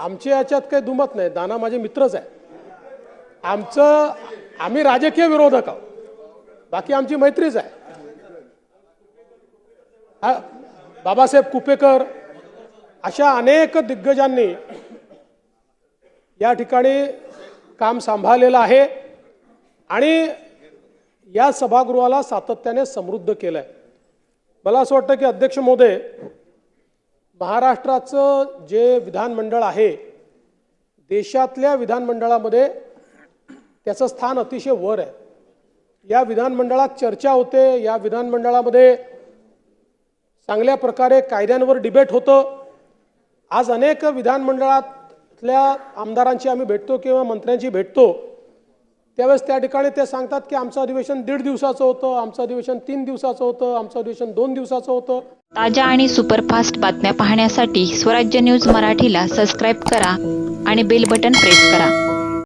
आमच्या याच्यात काही दुमत नाही. दाना माझे मित्रच आहे आमचं आम्ही राजकीय विरोधक आहोत. बाकी आमची मैत्रीच आहे. हा, बाबासाहेब कुपेकर अशा अनेक दिग्गजांनी या ठिकाणी काम सांभाळलेलं आहे आणि या सभागृहाला सातत्याने समृद्ध केलं आहे मला असं वाटतं की अध्यक्ष मोदे महाराष्ट्राचं जे विधानमंडळ आहे देशातल्या विधानमंडळामध्ये त्याचं स्थान अतिशय वर आहे. या विधानमंडळात चर्चा होते या विधानमंडळामध्ये चांगल्या प्रकारे कायद्यांवर डिबेट होतं. आज अनेक विधानमंडळातल्या आमदारांची आम्ही भेटतो किंवा मंत्र्यांची भेटतो. त्यावेळेस त्या ठिकाणी ते सांगतात की आमचं अधिवेशन दीड दिवसाचं होतं आमचं अधिवेशन तीन दिवसाचं होतं आमचं अधिवेशन दोन दिवसाचं होतं. ताज्या आणि सुपरफास्ट बातम्या पाहण्यासाठी स्वराज्य न्यूज मराठीला सबस्क्राईब करा आणि बेल बटन प्रेस करा.